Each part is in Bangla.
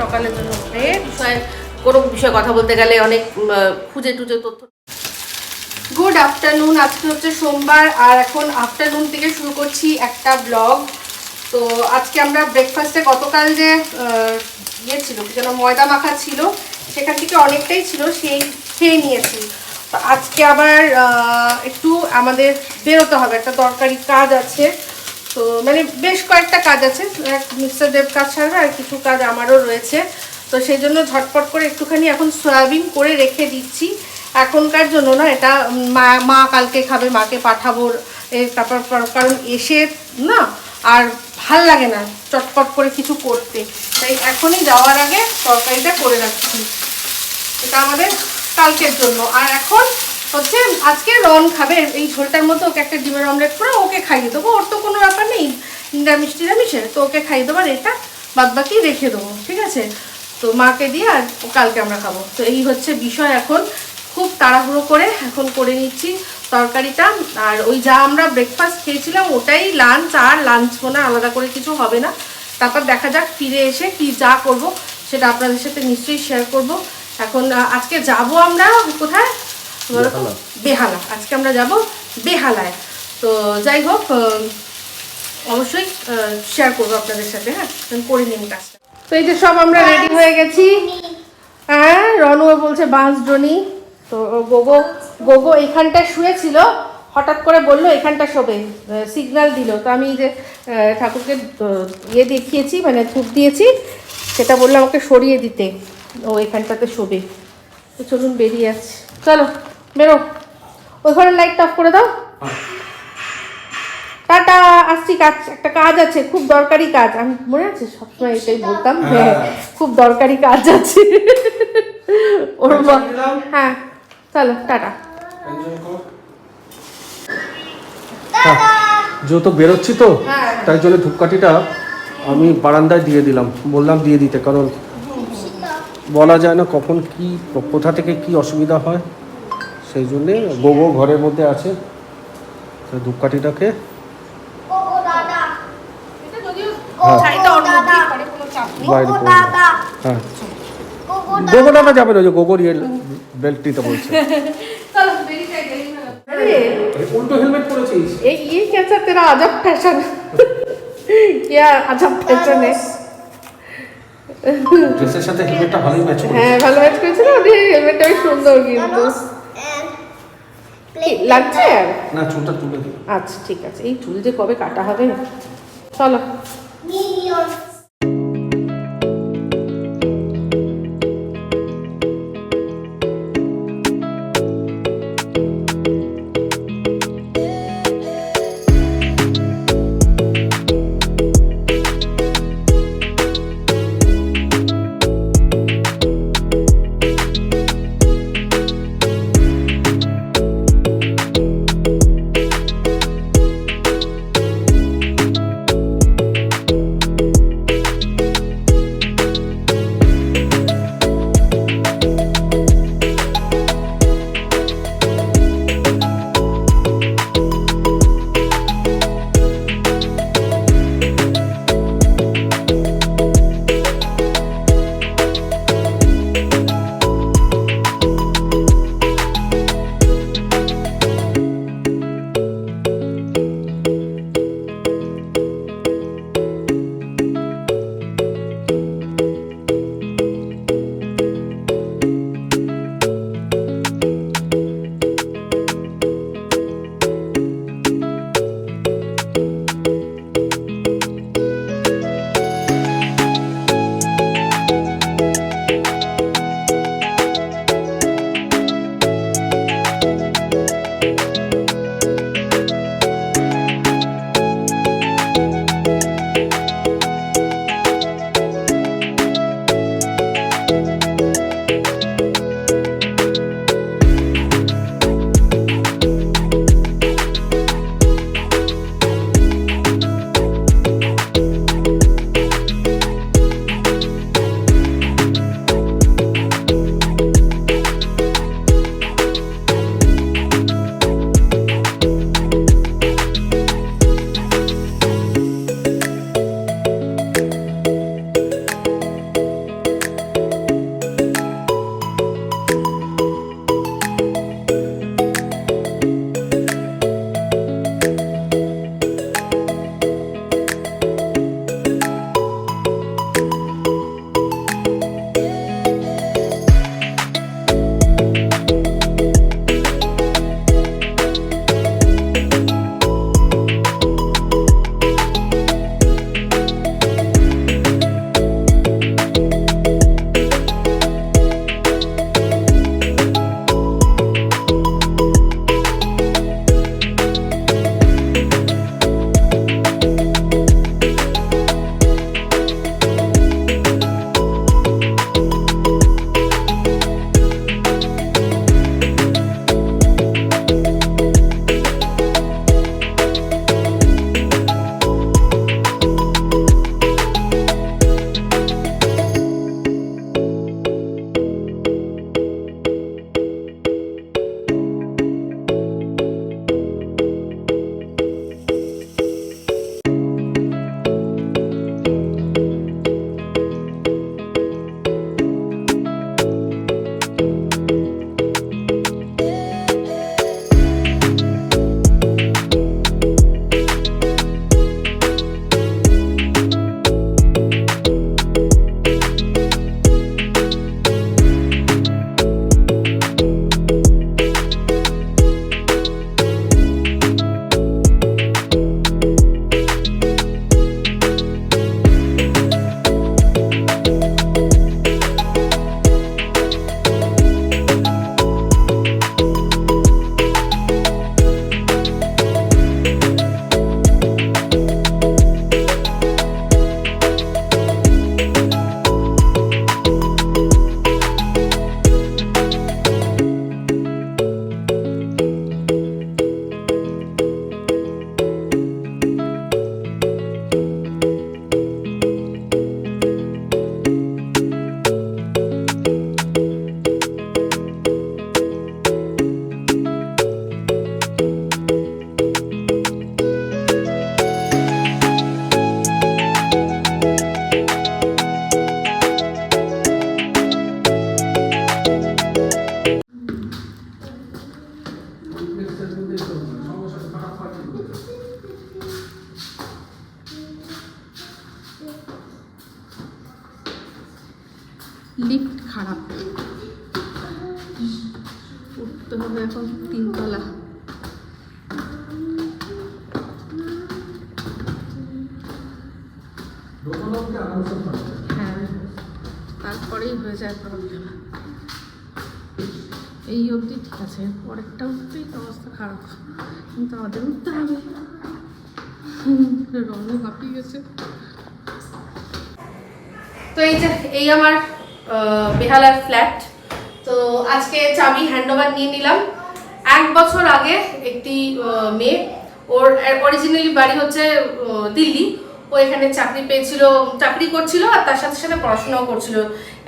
সকালের জন্য এ বিষয়ে কোনো বিষয়ে কথা বলতে গেলে অনেক খুঁজে টুজে তথ্য গুড আফটারনুন আজকে হচ্ছে সোমবার, আর এখন আফটারনুন থেকে শুরু করছি একটা ব্লগ তো আজকে আমরা ব্রেকফাস্টে গতকাল যে ইয়ে ছিল যেন ময়দা মাখা ছিল, সেখান থেকে অনেকটাই ছিল, সেই খেয়ে নিয়েছি। আজকে আবার একটু আমাদের বেরোতে হবে, একটা দরকারি কাজ আছে। তো মানে বেশ কয়েকটা কাজ আছে মিস্টার দেব কাজ ছাড়বে আর কিছু কাজ আমারও রয়েছে। তো সেই জন্য ঝটপট করে একটুখানি এখন সয়াবিন করে রেখে দিচ্ছি। এখনকার জন্য না, এটা মা মা কালকে খাবে, মাকে পাঠাবো তারপর কারণ এসে না আর ভালো লাগে না চটপট করে কিছু করতে। তাই এখনই যাওয়ার আগে তরকারিটা করে রাখছি। এটা আমাদের কালকের জন্য। আর এখন হচ্ছে আজকে রন খাবে, এই ঝোলটার মতো ওকে একটা ডিমের অমলেট করে ওকে খাইয়ে দেবো, ওর তো কোনো ব্যাপার নেই নিরামিষ টিরামিষের তো ওকে খাইয়ে দেবো আর এটা বাদ বাকি রেখে দেবো, ঠিক আছে? তো মাকে দিয়ে আর কালকে আমরা খাব। তো এই হচ্ছে বিষয় এখন, খুব তাড়াহুড়ো করে এখন করে নিচ্ছি তরকারিটা, আর ওই যা আমরা ব্রেকফাস্ট খেয়েছিলাম ওটাই লাঞ্চ আর লাঞ্চ মনে আলাদা করে কিছু হবে না। তারপর দেখা যাক ফিরে এসে কি যা করব, সেটা আপনাদের সাথে নিশ্চয়ই শেয়ার করব। এখন আজকে যাব আমরা কোথায়? বেহালা। বেহালা। আজকে আমরা যাব বেহালায়। তো যাই হোক অবশ্যই শেয়ার করব আপনাদের সাথে হ্যাঁ? করে নিন কাজটা। তো এই যে সব আমরা রেডি হয়ে গেছি। হ্যাঁ রনুও বলছে বাঁশ জনি তো ও গোগো গোগো এখানটায় শুয়েছিল হঠাৎ করে বলল এখানটা শোবে সিগন্যাল দিল। তো আমি এই যে ঠাকুরকে ইয়ে দেখিয়েছি মানে ধূপ দিয়েছি সেটা বলল আমাকে সরিয়ে দিতে। ও এখানটাতে শোবে। তো চলুন বেরিয়ে যাচ্ছে চলো। বেরো। ওই ঘরের লাইটটা অফ করে দাও। টাটা আসছি কাজ একটা কাজ আছে খুব দরকারি কাজ। আমি মনে আছে সবসময় এটাই বলতাম হ্যাঁ। খুব দরকারি কাজ আছে। ওর হ্যাঁ চলো টাটা। যেহেতু বেরোচ্ছি তো হ্যাঁ। তাই জন্য ধূপকাঠিটা আমি বারান্দায় দিয়ে দিলাম। বললাম দিয়ে দিতে কারণ বলা যায় না কখন কি কোথা থেকে কি অসুবিধা হয়। সেই জন্যে গোগো ঘরের মধ্যে আছে তো ধূপকাঠিটাকে এটা যদিও হ্যাঁ। শাড়িটা ওর মধ্যেই পরে, কোনো চাপ নেই। বাইরে করে দিলাম। হ্যাঁ গোগো দাদা যাবে না ওই যে গোগোর ইয়ে বেল্টটিতে বলছে চলো, বেরিয়ে যাই, দেরি হয়ে গেল। আরে, উল্টো হেলমেট পরেছিস ये ये कैसा तेरा अजब फैशन क्या अजब फैशन है ড্রেসের সাথে হেলমেটটা ভালোই ম্যাচ করে হ্যাঁ ভালো ম্যাচ করেছে না ওটি হেলমেটটা বেশ সুন্দর কিন্তু কি, লাগছে? আর না চুলটা তুলে দিই। আচ্ছা ঠিক আছে। এই চুল যে কবে কাটা হবে? চলো। হবে এখন তিনতলা হ্যাঁ তারপরেই হয়ে যায় প্রবলেম এই অবধি ঠিক আছে পরেরটা উঠতেই তো অবস্থা খারাপ কিন্তু আমাদের উঠতে হবে রঙ হাঁপিয়ে গেছে তো এই যে এই আমার আহ, বেহালার ফ্ল্যাট আজকে চাবি হ্যান্ডওভার নিয়ে নিলাম, এক বছর আগে একটি মেয়ে, ওর অরিজিনালি বাড়ি হচ্ছে দিল্লি। ও এখানে চাকরি পেয়েছিল, চাকরি করছিল আর তার সাথে সাথে পড়াশোনাও করছিল।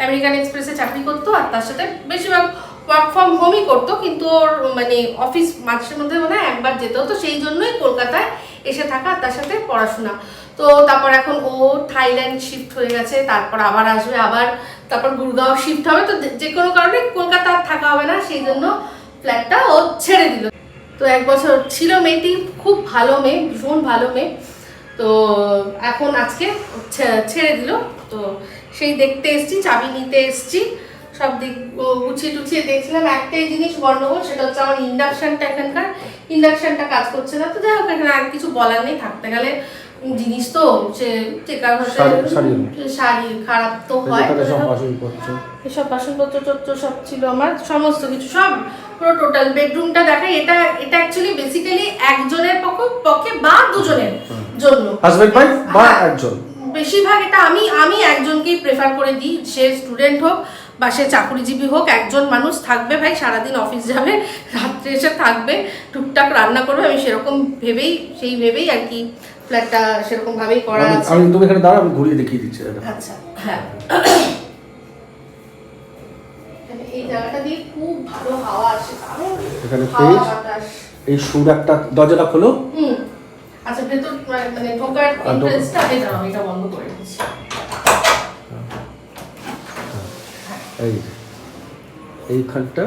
আমেরিকান এক্সপ্রেসে চাকরি করতো আর তার সাথে বেশিরভাগ ওয়ার্ক ফ্রম হোমই করতো, কিন্তু ওর মানে অফিস মাঝে মধ্যে মনে হয় একবার যেত। তো সেই জন্যই কলকাতায় এসে থাকা আর তার সাথে পড়াশোনা। তো তারপর এখন ও থাইল্যান্ড শিফট হয়ে গেছে, তারপর আবার আসবে, আবার তারপর গুরগাঁও শিফট হবে, তো যে- কোনো কারণে কলকাতা থাকা হবে না, সেই জন্য ফ্ল্যাটটা ও ছেড়ে দিল। তো এক বছর ছিল মেয়েটি, খুব ভালো মেয়ে, ভীষণ ভালো মেয়ে। তো এখন আজকে ছেড়ে দিল। তো সেই দেখতে এসছি, চাবি নিতে এসছি। সব দিক গুছিয়ে টুছিয়ে দেখছিলাম, একটাই জিনিস গন্ডগোল, সেটা হচ্ছে আমার ইন্ডাকশানটা এখানকার। ইন্ডাকশানটা কাজ করছে না, তো যাই হোক, এখানে আর কিছু বলার নেই, থাকতে গেলে জিনিস তো সে টেকার শাড়ি- খারাপ তো হয়। এসব বাসনপত্র টত্র সব ছিল আমার সমস্ত কিছু সব পুরো টোটাল বেডরুমটা দেখাই। এটা এটা অ্যাকচুয়ালি বেসিক্যালি একজনের পক্ষ পক্ষে বা দুজনের জন্য। হাজবেন্ড ওয়াইফ বা হ্যাঁ। একজন? বেশিরভাগ এটা আমি আমি একজনকেই প্রেফার করে দিই। সে স্টুডেন্ট হোক বা সে চাকরিজীবী হোক একজন মানুষ থাকবে ভাই সারাদিন অফিস যাবে রাত্রে এসে থাকবে টুকটাক রান্না করবে। আমি সেরকম ভেবেই সেই ভেবেই আর কি ফ্ল্যাটটা সেরকম ভাবেই করা আছে। আমি তুমি এখানে দাঁড়া আমি ঘুরিয়ে দেখিয়ে দিচ্ছি আচ্ছা হ্যাঁ। এই জায়গাটা দিয়ে খুব ভালো হাওয়া আসে দারুণ এখানে পেজ এই সুর একটা দরজাটা খোলো। হুম। আচ্ছা ভেতর মানে- মানে ঢোকার এন্ট্রেন্সটা এই দাঁড়াও এটা বন্ধ করে দিচ্ছি। এই এইখানটা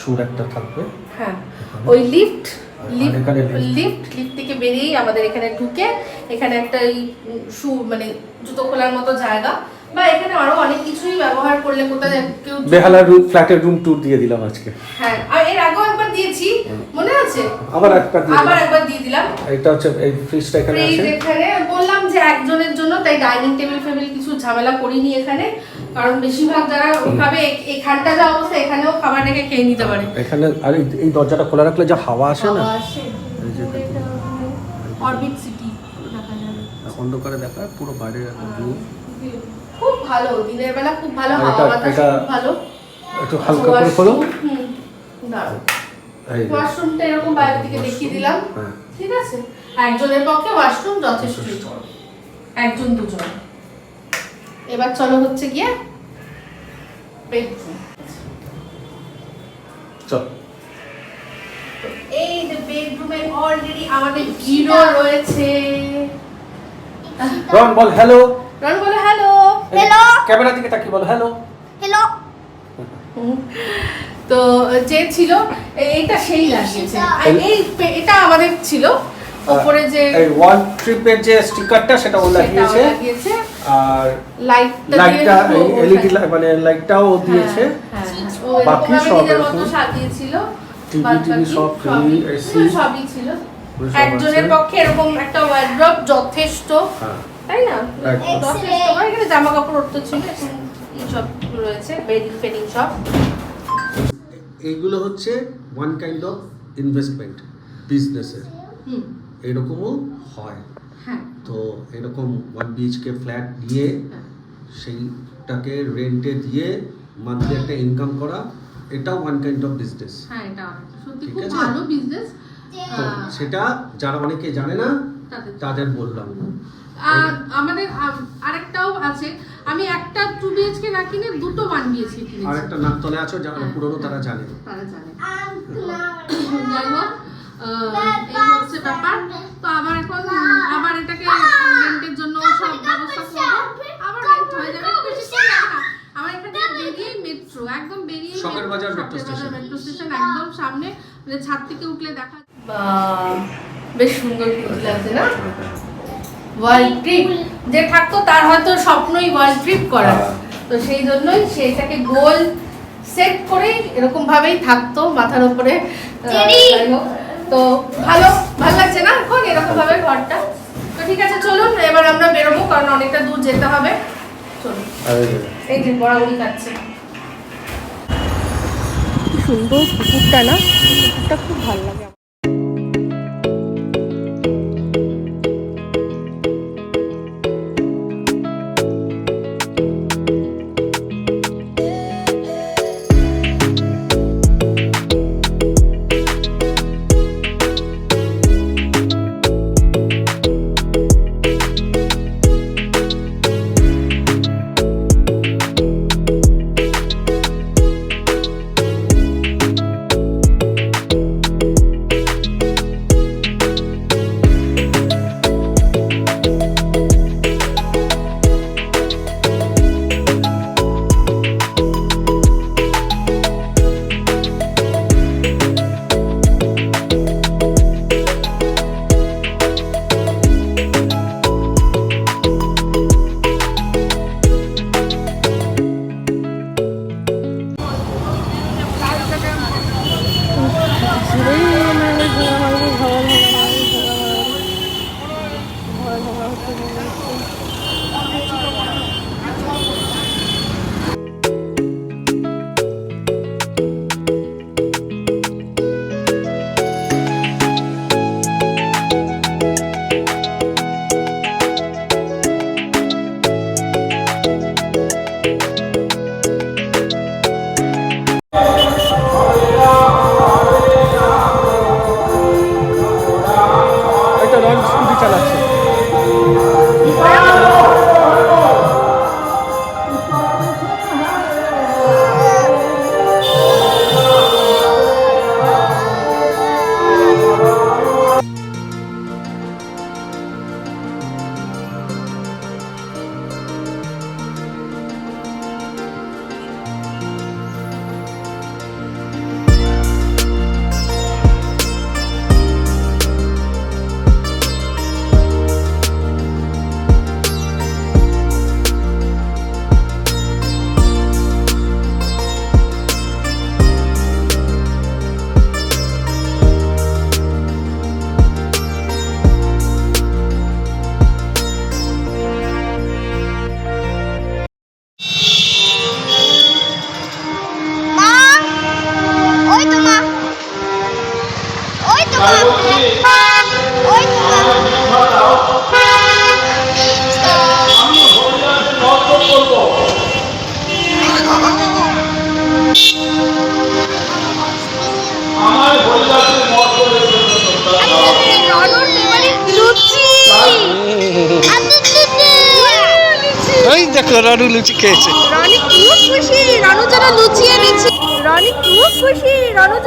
সুর একটা থাকবে। হ্যাঁ। ওই লিফট লিফট লিফট থেকে বেরিয়েই আমাদের এখানে ঢুকে এখানে একটা এই শু মানে জুতো খোলার মতো জায়গা। বা এখানে আরও অনেক কিছুই ব্যবহার করলে কোথায় কেউ বেহালা রুম ফ্ল্যাটের রুম ট্যুর দিয়ে দিলাম আজকে। হ্যাঁ আর এর আগেও একবার দিয়েছি মনে আছে? আবার একটা দিয়ে আবার একবার দিয়ে দিলাম। এটা হচ্ছে এই ফ্রিজটা এখানে আছে। এখানে বললাম যে একজনের জন্য তাই ডাইনিং টেবিল ফেবিল কিছু ঝামেলা করিনি এখানে। কারণ বেশিরভাগ যারা এ- এখানটা যা অবস্থা এখানেও খাবার রেখে খেয়ে নিতে পারে। এখানে আর এই- দরজাটা খোলা রাখলে যা হাওয়া আসে না। অরবিট সিটি দেখা যাবে। অন্ধকারে দেখায় পুরো বাইরে ভিউ খুব ভালো দিনের বেলা খুব ভালো হাওয়া বাতাস খুব ভালো। একটু হালকা করে খোলো। ওয়াশরুমটা এরকম বাইরে থেকে দেখিয়ে দিলাম। হ্যাঁ। ঠিক আছে? একজনের পক্ষে ওয়াশরুম যথেষ্টই বড় একজন দুজন। এবার চলো হচ্ছে গিয়ে বেডরুম চল। এই যে বেডরুমে অলরেডি আমাদের হিরো রয়েছে। রন বল হ্যালো রন বলে হ্যালো Hello. ক্যামেরা দিকে তাকিয়ে বল হ্যালো Hello. তো যে ছিল এইটা সেই লাগিয়েছে। এই এটা আমাদের ছিল। ওপরে যে ওয়ান ট্রিপের যে স্টিকারটা সেটা ও সেটা লাগিয়েছে। লাগিয়েছে। আর লাইটটা এলইডি মানে লাইটটাও দিয়েছে। হ্যাঁ, হ্যাঁ, বাকি সব নিজের এরকম। সাজিয়েছিল টিভি টিভি সব ফ্রি এসি সবই ছিল। একজনের পক্ষে এরকম একটা ওয়ার্ড্রপ যথেষ্ট। হ্যাঁ। তাই না? যথেষ্ট। এখানে জামা কাপড় উঠতে ছিল সব রয়েছে বেডিং ফেডিং সব। এইগুলো হচ্ছে ওয়ান কাইন্ড অফ ইনভেস্টমেন্ট বিজনেসের হুম। এরকমও হয় হ্যাঁ। তো এরকম ওয়ান বিএইচকে ফ্ল্যাট নিয়ে হ্যাঁ। সেইটাকে রেন্টে দিয়ে মান্থলি একটা ইনকাম করা এটাও ওয়ান কাইন্ড অফ বিজনেস হ্যাঁ এটা সত্যি খুব ভালো বিজনেস তো সেটা যারা অনেকে জানে না তাদের বললাম। আর আমাদের আম- আরেকটাও আছে। আমি একটা টু বিএইচকে না কিনে দুটো ওয়ান বিএইচকে আর কিনেছি। একটা নাকতলে আছে যারা হ্যাঁ। পুরনো তারা জানে। তারা জানে। এই হচ্ছে ব্যাপার তো আমার এখন আবার এটাকে রেন্টের জন্য সব ব্যবস্থা করব আবার রেন্ট হয়ে যাবে বেশি সময় লাগে না। আমার এখান থেকে বেরিয়ে মেট্রো একদম বেরিয়ে শখের বাজার metro station। মেট্রো স্টেশন একদম সামনে মানে ছাদ থেকে উঠলে দেখা বেশ সুন্দর লাগছে না ওয়ার্ল্ড ট্রিপ যে থাকতো তার হয়তো স্বপ্নই ওয়ার্ল্ড ট্রিপ করার হ্যাঁ। তো সেই জন্যই সেটাকে গোল সেট করে এরকম ভাবেই থাকতো মাথার উপরে আহ, যাই হোক। তো ভালো ভালো লাগছে না এখন? এরকম ভাবে ঘরটা? তো ঠিক আছে চলুন এবার আমরা বেরোবো কারণ অনেকটা দূর যেতে হবে। চলুন। এই যে বড়াবড়ি খাচ্ছে সুন্দর কুকুরটা না? কুকুরটা খুব ভালো লাগে।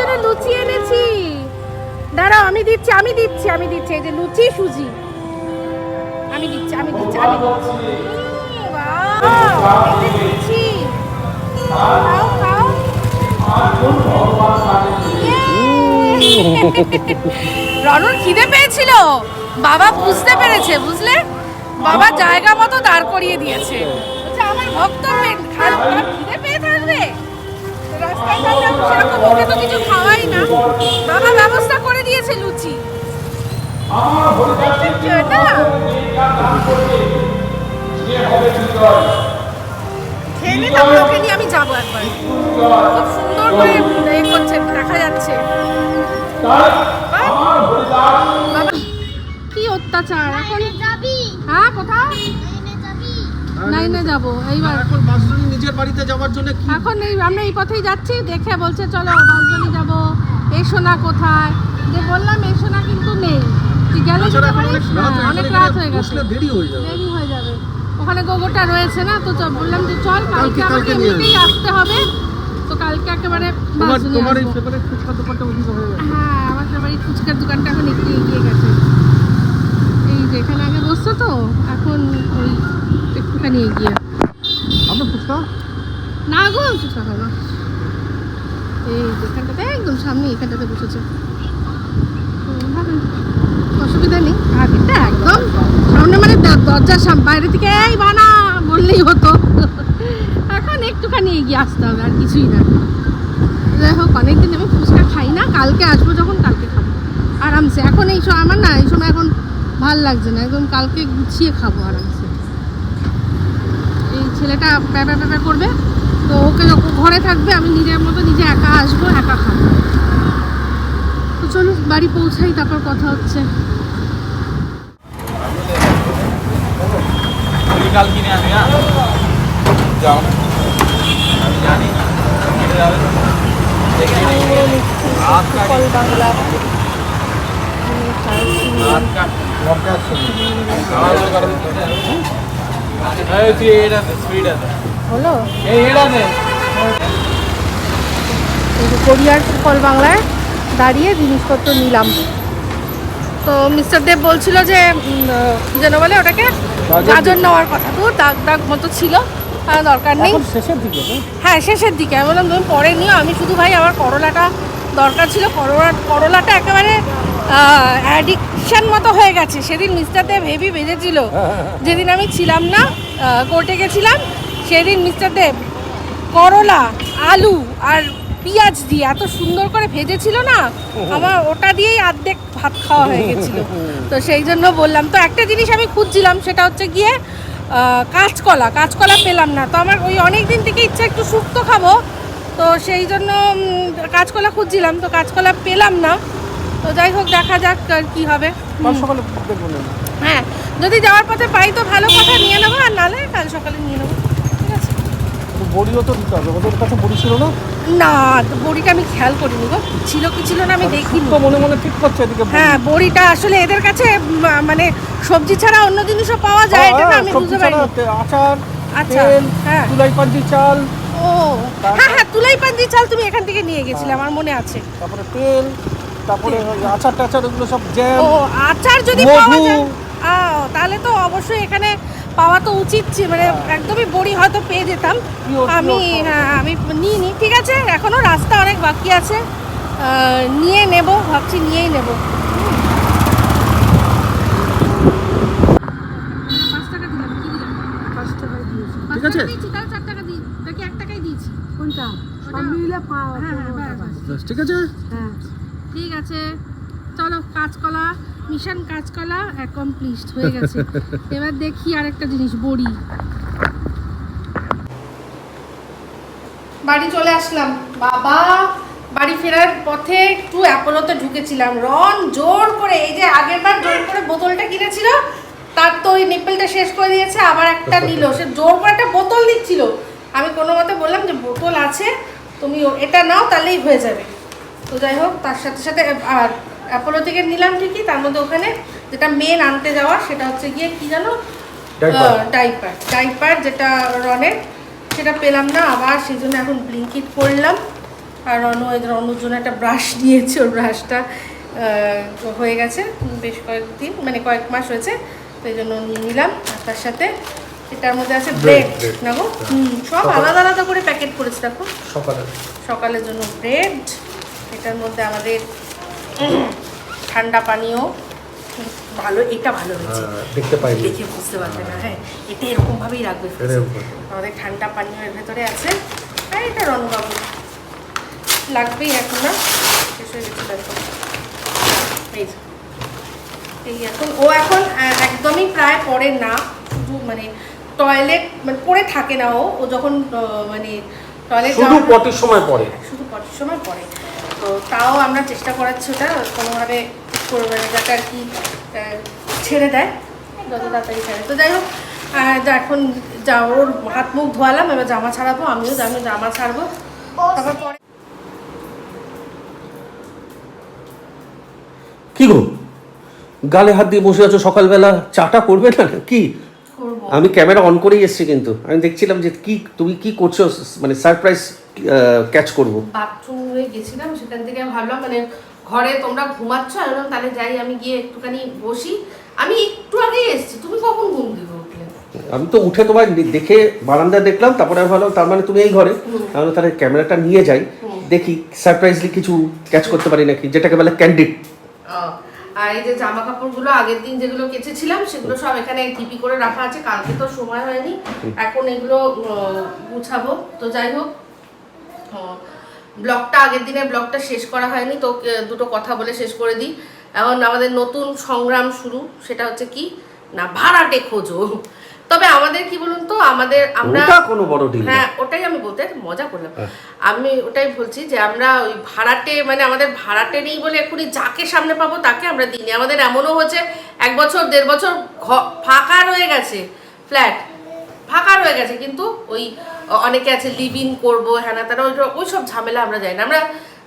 রনু যেন লুচি এনেছি। দাঁড়াও আমি দিচ্ছি আমি দিচ্ছি আমি দিচ্ছি। এই যে লুচি সুজি। আমি দিচ্ছি আমি দিচ্ছি আমি দিচ্ছি। খাও খাও। রনুর খিদে পেয়েছিল। বাবা বুঝতে পেরেছে বুঝলে? বাবা জায়গা মতো দাঁড় করিয়ে দিয়েছে। আমার ভক্ত সেরকম ওকে তো কিছু খাওয়াই না বাবা ব্যবস্থা করে দিয়েছে লুচি। তারপর ওকে নিয়ে আমি যাব একবার। খুব সুন্দর করে এ করছে দেখা যাচ্ছে। বাবা, কি অত্যাচার? এখন যাবি? হ্যাঁ কোথাও নাইনে যাব এইবার। এখন বাসুনি নিজের বাড়িতে যাওয়ার জন্য কি? এখন এই আমরা এই পথেই যাচ্ছি দেখে বলছে চলো বাসজনি যাব। এসো না কোথায়? যে বললাম এসো না কিন্তু নেই। তুই গেলে? অনেক রাত হ্যাঁ, গেছে দেরি হয়ে যাবে। দেরি হয়ে যাবে। ওখানে গোগোটা রয়েছে না তো বললাম যে চল কালকে আমাকে এমনিতেই আসতে হবে। তো কালকে একেবারে তোমার এই। ফেভারিট ফুচকা দোকানটা ওদিকে হয়ে গেছে। হ্যাঁ আমার সবারই ফুচকার দোকানটা এখন একটু এগিয়ে গেছে। এই যে এখানে আগে বসতো তো এখন ওই একটুখানি এগিয়ে। আমরা ফুচকা? না গো ফুচকা খাব। এই যেখানটাতে একদম সামনে এখানটাতে বসেছে। অসুবিধা নেই। আগেটা একদম সামনে মানে দরজার সাম বাইরে থেকে এই বানা! বললেই হতো। এখন একটুখানি এগিয়ে আসতে হবে আর কিছুই না। যাই হোক অনেকদিন আমি ফুচকা খাই না কালকে আসব যখন কালকে খাব। আরামসে। এখন এই সময় আমার না এই সময় এখন ভালো লাগছে না। একদম কালকে গুছিয়ে খাব আরামসে। ছেলেটা প্যাপা প্যাপা করবে তো ওকে ঘরে থাকবে আমি নিজের মতো নিজে একা আসব একা খাব। তো চলো বাড়ি পৌঁছাই তারপর কথা হচ্ছে। কাল কিনে আনবি হ্যাঁ? যাও। আমি জানি। হাত কাটি। হলো? কোরিয়ার কল বাংলায় দাঁড়িয়ে জিনিসপত্র নিলাম। তো মিস্টার দেব বলছিল যে যেন বলে ওটাকে গাজর নেওয়ার কথা। তো দাগ দাগ মতো ছিল আর দরকার নেই। শেষের দিকে হ্যাঁ শেষের দিকে। আমি বললাম তুমি পরে নিও। আমি শুধু ভাই আমার করলাটা দরকার ছিল করলা করলাটা একেবারে অ্যাডিকশন মতো হয়ে গেছে। সেদিন মিস্টার দেব হেভি বেজেছিল। যেদিন আমি ছিলাম না কোর্টে গেছিলাম, সেদিন মিস্টার দেব করলা, আলু আর পেঁয়াজ দিয়ে এত সুন্দর করে ভেজেছিল না, আমার ওটা দিয়েই অর্ধেক ভাত খাওয়া হয়ে গেছিল। তো সেই জন্য বললাম, তো একটা জিনিস আমি খুঁজছিলাম, সেটা হচ্ছে গিয়ে কাঁচকলা কাঁচকলা পেলাম না। তো আমার ওই অনেক দিন থেকে ইচ্ছা একটু শুক্তো খাব তো সেই জন্য কাঁচকলা খুঁজছিলাম তো কাঁচকলা পেলাম না। তো যাই হোক দেখা যাক আর কি হবে। হ্যাঁ যদি যাওয়ার পথে পাই তো ভালো কথা নিয়ে নেব আর নালে কাল সকালে নিয়ে নেব। ঠিক আছে? বড়িও তো দিতে হবে। ওদের কাছে বড়ি ছিল না? না বড়িটা আমি খেয়াল করিনি গো। ছিল কি ছিল না আমি দেখিনি। তো মনে মনে ঠিক করছে এদিকে হ্যাঁ বড়িটা আসলে এদের কাছে মানে সবজি ছাড়া অন্য জিনিসও পাওয়া যায় এটা না হ্যাঁ, আমি বুঝতে আচার আচ্ছা, হ্যাঁ। তুলাই পাঞ্জি চাল ও। হ্যাঁ হ্যাঁ তুলাই পাঞ্জি চাল তুমি এখান থেকে নিয়ে গেছিলে আমার মনে আছে। তারপরে তেল তারপরে আচার টাচার ওগুলো সব জ্যাম। ও আচার যদি। পাওয়া যায় তাহলে তো অবশ্যই এখানে পাওয়া তো উচিত মানে একদমই বড়ি হয়তো পেয়ে যেতাম। আমি হ্যাঁ আমি নিইনি ঠিক আছে এখনও রাস্তা অনেক বাকি আছে। নিয়ে নেব ভাবছি নিয়েই নেব পাঁচ টাকা দিলাম কি দিলাম পাঁচ টাকা দিয়েছি ঠিক আছে? দিয়েছি তাহলে চার টাকা দিই নাকি এক টাকাই দিয়েছি কোনটা সব ওটা- মিলে পা- হ্যাঁ, হ্যাঁ, পনেরো ব্যাস, টাকা। ব্যাস। ঠিক আছে? হ্যাঁ। ঠিক আছে। চলো কাঁচকলা মিশন কাঁচকলা অ্যাকমপ্লিশড হয়ে গেছে। এবার দেখি আরেকটা জিনিস বড়ি। বাড়ি চলে আসলাম। বাবা বাড়ি ফেরার পথে একটু অ্যাপোলোতে ঢুকেছিলাম। রন জোর করে এই যে আগের বার জোর করে বোতলটা কিনেছিল তার তো ওই নিপেলটা শেষ করে দিয়েছে আবার একটা নিল। সে জোর করে একটা বোতল দিচ্ছিল। আমি কোনো মতে বললাম যে বোতল আছে তুমি এটা নাও তাহলেই হয়ে যাবে। তো যাই হোক তার সাথে সাথে আর অ্যাপোলো থেকে নিলাম ঠিকই তার মধ্যে ওখানে যেটা মেন আনতে যাওয়া সেটা হচ্ছে গিয়ে কি জানো. ডাইপার ডাইপার যেটা রনের সেটা পেলাম না আবার সেই জন্য এখন ব্লিঙ্কিট করলাম আর রনু রনুর জন্য একটা ব্রাশ নিয়েছে ওর ব্রাশটা হয়ে গেছে বেশ কয়েকদিন মানে কয়েক মাস হয়েছে। এই জন্য নিয়ে নিলাম। আর তার সাথে এটার মধ্যে আছে ব্রেড না গো? হুম, সব আলাদা আলাদা করে প্যাকেট করেছে দেখো। সকালে সকালের জন্য ব্রেড এটার মধ্যে আমাদের ঠান্ডা পানীয়। ভালো এটা ভালো হয়েছে। হ্যাঁ, দেখতে পাইনি। দেখে বুঝতে পারবে না হ্যাঁ এটা এরকম ভাবেই রাখবে। আমাদের ঠান্ডা পানীয় এর ভেতরে আছে। আর এটা রণবাবু। লাগবেই এখন না? শেষ হয়ে গেছে দেখো। এই। এই এখন ও এখন একদমই প্রায় পড়ে না শুধু মানে টয়লেট মানে পড়ে থাকে না ও ও যখন মানে টয়লেট শুধু পটির সময় পরে শুধু পটির সময় পড়ে। তো তাও আমরা চেষ্টা করাচ্ছি ওটা কোনোভাবে করবে যাতে আর কি ছেড়ে দেয় যত তাড়াতাড়ি ছাড়ে। তো যাই হোক যা এখন যা ওর হাত মুখ ধোয়ালাম এবার জামা ছাড়াবো আমিও আমি জামা ছাড়বো। তারপর পরে গালে হাত দিয়ে বসে আছো সকালবেলা? চাটা করবে না কি? আমি ক্যামেরা অন করেই এসেছি কিন্তু। আমি দেখছিলাম যে কি তুমি কি করছ? মানে সারপ্রাইজ ক্যাচ করব। বাথরুমে গেছিলাম সেখান থেকে ভাবলাম মানে ঘরে তোমরা ঘুমাচ্ছ? আমি তাহলে যাই আমি গিয়ে একটুখানি বসি। আমি একটু আগেই এসেছি। তুমি কখন ঘুম দিবে আমি তো উঠে তোমার দেখে বারান্দা দেখলাম তারপরে আমি ভাবলাম তার মানে তুমি এই ঘরে। তাহলে তাহলে ক্যামেরাটা নিয়ে যাই। দেখি সারপ্রাইজলি কিছু ক্যাচ করতে পারি নাকি? যেটাকে বলে ক্যান্ডিড আর এই যে জামা কাপড়গুলো আগের দিন যেগুলো কেচেছিলাম, সেগুলো সব এখানে টিপি করে রাখা আছে। কালকে তো সময় হয়নি। এখন এগুলো গুছাবো। তো যাই হোক ব্লগটা আগের দিনের ব্লগটা শেষ করা হয়নি। তো দুটো কথা বলে শেষ করে দিই। এখন আমাদের নতুন সংগ্রাম শুরু। সেটা হচ্ছে কি? না, ভাড়াটে খোঁজো। তবে আমাদের কি বলুন তো আমাদের আমরা কোনো বড় ডিল হ্যাঁ ওটাই আমি বলতে মজা করলাম আমি ওটাই বলছি যে আমরা ওই ভাড়াটে মানে আমাদের ভাড়াটে নেই বলে এক্ষুনি যাকে সামনে পাবো তাকে আমরা দিইনি। আমাদের এমনও হচ্ছে এক বছর দেড় বছর ফাঁকা রয়ে গেছে ফ্ল্যাট। ফাঁকা রয়ে গেছে কিন্তু ওই অনেকে আছে লিভ ইন করব হ্যাঁ তারা ওই ওই সব ঝামেলা আমরা যাই না। আমরা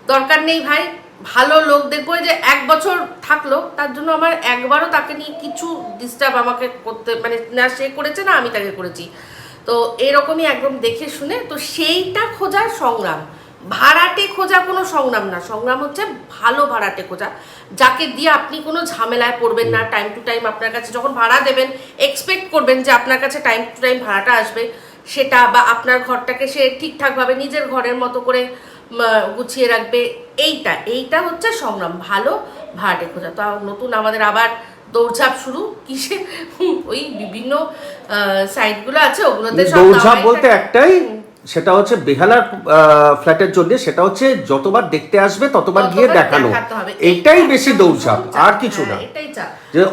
দরকার নেই ভাই ভালো লোক দেখব যে এক বছর থাকল, তার জন্য আমার একবারও তাকে নিয়ে কিছু ডিস্টার্ব আমাকে করতে মানে না, সে করেছে না, আমি তাকে করেছি। তো এরকমই একদম দেখে শুনে, তো সেইটা খোঁজার সংগ্রাম। ভাড়াটে খোঁজা কোনো সংগ্রাম না, সংগ্রাম হচ্ছে ভালো ভাড়াটে খোঁজা। যাকে দিয়ে আপনি কোনো ঝামেলায় পড়বেন না টাইম টু টাইম আপনার কাছে যখন ভাড়া দেবেন এক্সপেক্ট করবেন যে আপনার কাছে টাইম টু টাইম ভাড়াটা আসবে, সেটা বা আপনার ঘরটাকে সে ঠিকঠাকভাবে নিজের ঘরের মতো করে গুছিয়ে রাখবে। এইটা এইটা হচ্ছে সংগ্রাম। ভালো ভাড়াটে খোঁজা। তো নতুন আমাদের আবার দৌড়ঝাঁপ শুরু। কিসে? ওই বিভিন্ন সাইটগুলো আছে ওগুলোতে দৌড়ঝাঁপ বলতে একটাই সেটা হচ্ছে বেহালার ফ্ল্যাটের জন্য সেটা হচ্ছে যতবার দেখতে আসবে ততবার গিয়ে দেখানো। এটাই বেশি দৌড়ঝাঁপ আর কিছু না। হ্যাঁ,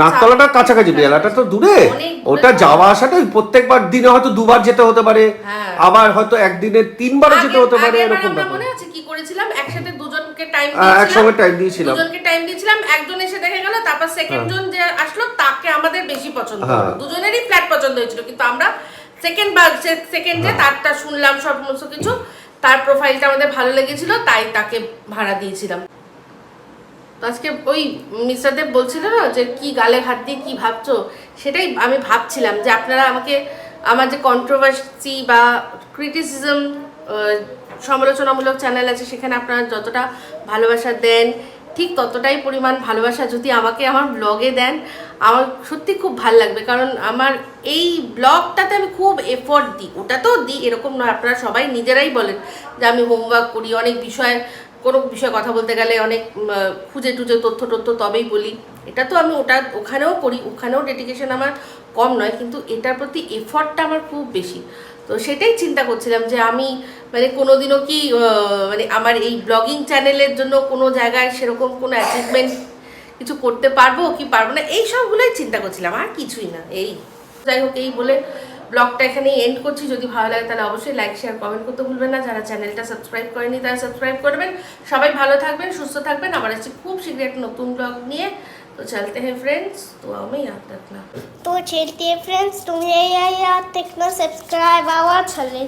নাকতলাটা কাছাকাছি বেহালাটা তো দূরে। ওটা যাওয়া আসাটা প্রত্যেকবার দিনে হয়তো দুবার যেতে হতে পারে। হ্যাঁ। আবার হয়তো একদিনে তিনবারও যেতে হতে পারে এরকম ব্যাপার। কি করেছিলাম? একসাথে দুজনকে টাইম একসঙ্গে time দিয়েছিলাম। দুজনকে টাইম দিয়েছিলাম। একজন এসে দেখে গেল তারপর সেকেন্ড জন যে আসলো তাকে আমাদের বেশি পছন্দ হ্যাঁ। দুজনেরই ফ্ল্যাট পছন্দ হয়েছিল। কিন্তু আমরা সেকেন্ড বার সেকেন্ড যে তারটা শুনলাম সমস্ত কিছু। তার প্রোফাইলটা আমাদের ভালো লেগেছিল তাই তাকে ভাড়া দিয়েছিলাম। তো আজকে ওই মিস্টার দেব বলছিল না যে কি গালে হাত দিয়ে কি ভাবছ? সেটাই আমি ভাবছিলাম যে আপনারা আমাকে আমার যে কন্ট্রোভার্সি বা ক্রিটিসিজম সমালোচনামূলক চ্যানেল আছে সেখানে আপনারা যতটা ভালোবাসা দেন ঠিক ততটাই পরিমাণ ভালোবাসা যদি আমাকে আমার ব্লগে দেন, আমার সত্যি খুব ভালো লাগবে। কারণ আমার এই ব্লগটাতে আমি খুব এফোর্ট দিই। ওটা তো দিই, এরকম নয়, আপনারা সবাই নিজেরাই বলেন যে আমি হোমওয়ার্ক করি, অনেক বিষয়ে কোনো বিষয়ে কথা বলতে গেলে অনেক খুঁজে টুজে তথ্য টথ্য তবেই বলি। এটা তো আমি ওটা ওখানেও করি, ওখানেও ডেডিকেশন আমার কম নয়, কিন্তু এটার প্রতি এফর্টটা আমার খুব বেশি। তো সেটাই চিন্তা করছিলাম যে আমি মানে কোনোদিনও কি মানে আমার এই ব্লগিং চ্যানেলের জন্য কোনো জায়গায় সেরকম কোনো অ্যাচিভমেন্ট কিছু করতে পারব কি পারব না, এই সবগুলোই চিন্তা করছিলাম, আর কিছুই না, এই। যাই হোক, এই বলে ব্লগটা এখানে এন্ড করছি যদি ভালো লাগে তাহলে অবশ্যই লাইক শেয়ার কমেন্ট করতে ভুলবেন না যারা চ্যানেলটা সাবস্ক্রাইব করেনি তারা সাবস্ক্রাইব করবেন সবাই ভালো থাকবেন সুস্থ থাকবেন আবার আসছি খুব শীঘ্রই একটা নতুন ব্লগ নিয়ে তো চলতে হ্যাঁ फ्रेंड्स तो हमें याद रखना तो चलते फ्रेंड्स तुम्हें याद रखना सब्सक्राइब आवाज चले